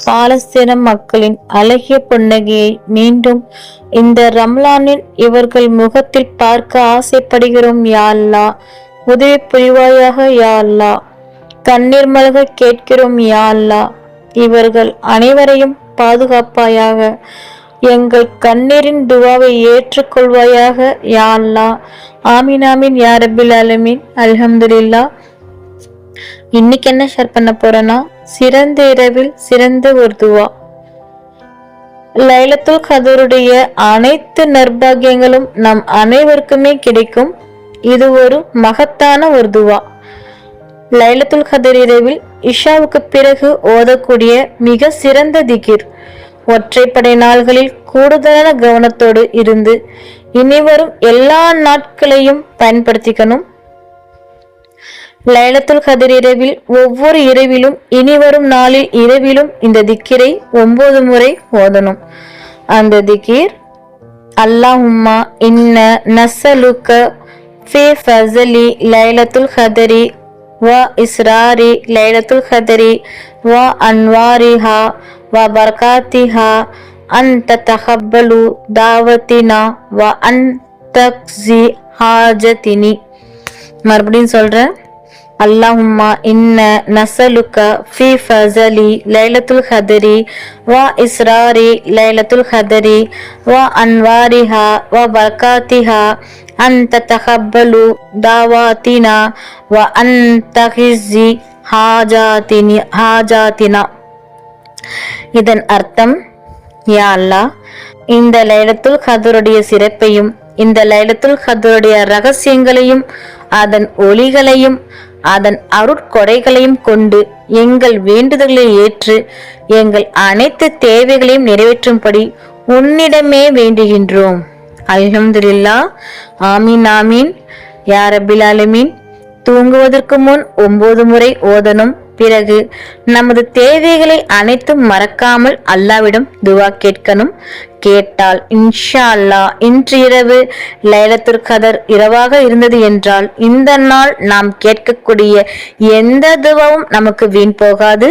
பாலஸ்தீன மக்களின் அழகிய புன்னகையை மீண்டும் இந்த ரம்லானில் இவர்கள் முகத்தில் பார்க்க ஆசைப்படுகிறோம் யாழ்லா உதவி புரிவாயாக யாழ்லா கண்ணீர் மலக கேட்கிறோம் யாழ்லா இவர்கள் அனைவரையும் பாதுகாப்பாயாக எங்கள் கண்ணீரின் துவாவை ஏற்றுக்கொள்வாயாக யாழ்லா ஆமினாமின் ஆமீன் ஆமீன் யா அலமீன் இன்னைக்கு என்ன ஷேர் பண்ண போறேன்னா சிறந்த இரவில் சிறந்த ஒரு துவா. லைலத்துல் கதருடைய அனைத்து நர்பாகியங்களும் நம் அனைவருக்குமே கிடைக்கும். இது ஒரு மகத்தான ஒரு துவா. லைலத்துல் கதர் இரவில் இஷாவுக்கு பிறகு ஓதக்கூடிய மிக சிறந்த திகிர். ஒற்றைப்படை நாள்களில் கூடுதலான கவனத்தோடு இருந்து இனிவரும் எல்லா நாட்களையும் பயன்படுத்திக்கணும். லைலத்துல் கதிர் இரவில் ஒவ்வொரு இரவிலும் இனி வரும் நாளில் இரவிலும் இந்த திக்கிரை ஒன்பது முறை ஓதணும். அந்த திக்கிர் அல்லாஹும்மா இன்ன நசலுக்க ஃபே ஃபசலி லைலத்துல் ஹதரி வ இஸ்ராரி லைலத்துல் ஹதரி வ அன்வாரிஹா வ பர்காத்திஹா அன் தஹப்பலு தாவத்தினா வ அன் தக்ஸி ஹாஜதினி மறுபடியும் சொல்கிறேன் அல்லாஹும்மா இன்ன நசலுக்க ஃபி ஃபசலி லைலத்துல் ஹதரி வ இஸ்ராரி லைலத்துல் ஹதரி வ அன்வாரிஹா வ பர்காத்திஹா أنت تقبل دعواتنا وأنت خزي حاجاتنا حاجاتنا இதன் அர்த்தம் யா அல்லாஹ் இந்த லைலத்துல் கதருடைய சிறப்பையும் இந்த லைலத்துல் கதருடைய ரகசியங்களையும் அதன் ஒளிகளையும் அதன் அருட்கொடைகளையும் கொண்டு எங்கள் வேண்டுதல்களை ஏற்று எங்கள் அனைத்து தேவைகளையும் நிறைவேற்றும்படி உன்னிடமே வேண்டுகின்றோம். அல்ஹம்துலில்லா. ஆமீன் ஆமீன். யா ரபில் தூங்குவதற்கு முன் ஒன்பது முறை ஓதனும் பிறகு நமது தேவைகளை அனைத்தும் மறக்காமல் அல்லாவிடம் துவா கேட்கணும். கேட்டால் இன்ஷா அல்லா இன்று இரவு லைலத்துர் கதர் இரவாக இருந்தது என்றால் இந்த நாள் நாம் கேட்கக்கூடிய எந்த துவாவும் நமக்கு வீண் போகாது.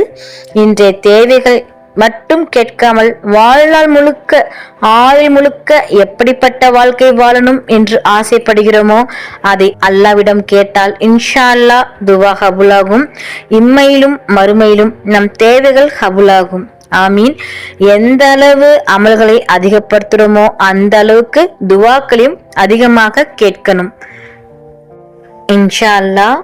இன்றைய தேவைகள் மட்டும் கேட்காமல் வாழ்நாள் முழுக்க ஆயுள் முழுக்க எப்படிப்பட்ட வாழ்க்கை வாழணும் என்று ஆசைப்படுகிறோமோ அதை அல்லாவிடம் கேட்டால் இன்ஷா அல்லாஹ் துவா ஹபுலாகும். இம்மையிலும் மறுமையிலும் நம் தேவைகள் ஹபுலாகும். ஆமீன். எந்த அளவு அமல்களை அதிகப்படுத்துகிறோமோ அந்த அளவுக்கு துவாக்களையும் அதிகமாக கேட்கணும். இன்ஷா அல்லாஹ்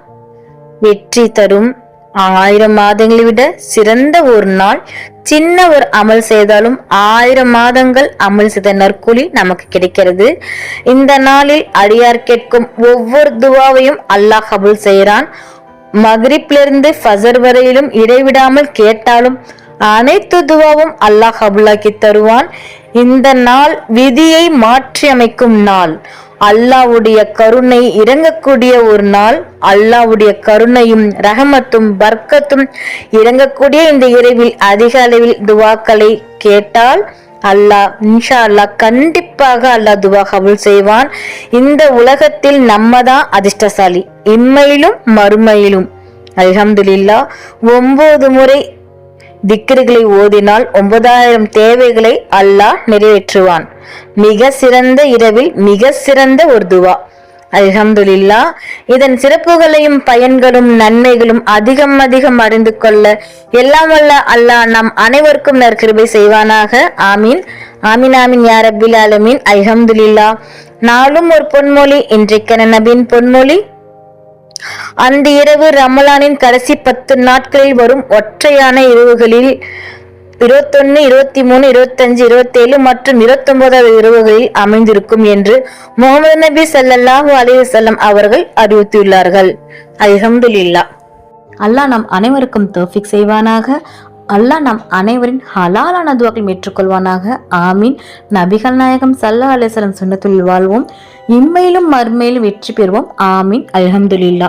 வெற்றி தரும். ஆயிரம் மாதங்களை விட சிறந்த ஒரு நாள். சின்ன ஒரு அமல் செய்தாலும் ஆயிரம் மாதங்கள் அமல் செய்த நற்கூலி நமக்கு கிடைக்கிறது. இந்த நாளில் அடியார் கேட்கும் ஒவ்வொரு துவாவையும் அல்லாஹ் கபுல் செய்கிறான். மகிரிப்பிலிருந்து ஃபசர் வரையிலும் இடைவிடாமல் கேட்டாலும் அனைத்து துவாவும் அல்லாஹ் அபுல்லாக்கி தருவான். இந்த நாள் விதியை மாற்றி அமைக்கும் நாள். அல்லாவுடைய கருணை இறங்கக்கூடிய ஒரு நாள். அல்லாவுடைய கருணையும் ரஹமத்தும் பர்க்கத்தும் இறங்கக்கூடிய இந்த இரவில் அதிக அளவில் துவாக்களை கேட்டால் அல்லாஹ் இன்ஷா அல்லாஹ் கண்டிப்பாக அல்லாஹ் துவா கபுல் செய்வான். இந்த உலகத்தில் நம்ம தான் அதிர்ஷ்டசாலி. இம்மையிலும் மறுமையிலும். அல்ஹம்துல்லா ஒன்பது முறை திக்கர்களை ஓதினால் ஒன்பதாயிரம் தேவைகளை அல்லாஹ் நிறைவேற்றுவான். மிக சிறந்த இரவில் மிக சிறந்த ஒரு துவா. அல்ஹம்துலில்லா இதன் சிறப்புகளையும் பயன்களும் நன்மைகளும் அதிகம் அதிகம் அறிந்து கொள்ள எல்லாம் வல்ல அல்லாஹ் நம் அனைவருக்கும் நற்கிருபை செய்வானாக. ஆமீன். ஆமீன் ஆமீன் யார் அபில் ஆலமீன். அல்ஹம்துலில்லா. நாளும் ஒரு பொன்மொழி இன்றைக்கன நபின் பொன்மொழி. அந்த இரவு ரமலானின் கடைசி பத்து நாட்களில் வரும் ஒற்றையான இரவுகளில் இருபத்தொன்னு இருபத்தி மூணு இருபத்தஞ்சு இருபத்தேழு மற்றும் இருபத்தொன்பதாவது இரவுகளில் அமைந்திருக்கும் என்று முகமது நபி சல்லாஹூ அலிவசல்லம் அவர்கள் அறிவித்துள்ளார்கள். அல்ஹம்துலில்லா அல்லாஹ் நம் அனைவருக்கும் தோஃபிக் செய்வானாக. அல்லாஹ் நம் அனைவரின் ஹலாலான துவாக்கள் ஏற்றுக்கொள்வானாக. ஆமீன். நபிகள் நாயகம் சல்லா அலிஸ்லம் சுண்ணத்துள் வாழ்வோம். இம்மையிலும் மறுமையிலும் வெற்றி பெறுவோம். ஆமீன். அலமதுல்லா